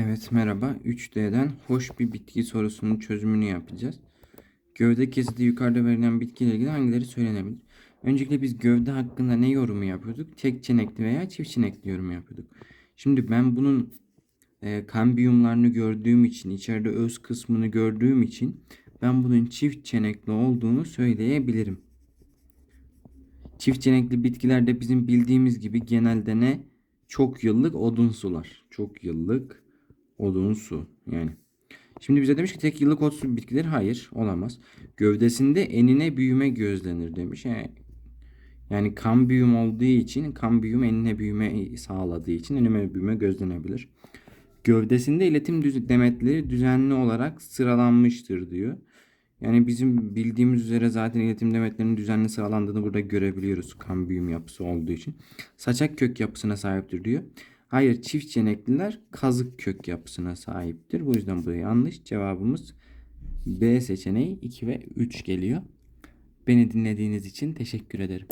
Evet merhaba. 3D'den hoş bir bitki sorusunun çözümünü yapacağız. Gövde kesiti yukarıda verilen bitkiyle ilgili hangileri söylenebilir? Öncelikle biz gövde hakkında ne yorumu yapıyorduk? Tek çenekli veya çift çenekli yorumu yapıyorduk. Şimdi ben bunun e, kambiyumlarını gördüğüm için, içeride öz kısmını gördüğüm için ben bunun çift çenekli olduğunu söyleyebilirim. Çift çenekli bitkilerde bizim bildiğimiz gibi genelde ne? Çok yıllık odun sular. Çok yıllık odun su yani. Şimdi bize demiş ki tek yıllık ot su bitkiler hayır olamaz. Gövdesinde enine büyüme gözlenir demiş. Yani, yani kambiyum olduğu için kambiyum enine büyüme sağladığı için enine büyüme gözlenebilir. Gövdesinde iletim düz demetleri düzenli olarak sıralanmıştır diyor. Yani bizim bildiğimiz üzere zaten iletim demetlerinin düzenli sıralandığını burada görebiliyoruz kambiyum yapısı olduğu için. Saçak kök yapısına sahiptir diyor. Hayır çift çenekliler kazık kök yapısına sahiptir. Bu yüzden bu yanlış. Cevabımız B seçeneği 2 ve 3 geliyor. Beni dinlediğiniz için teşekkür ederim.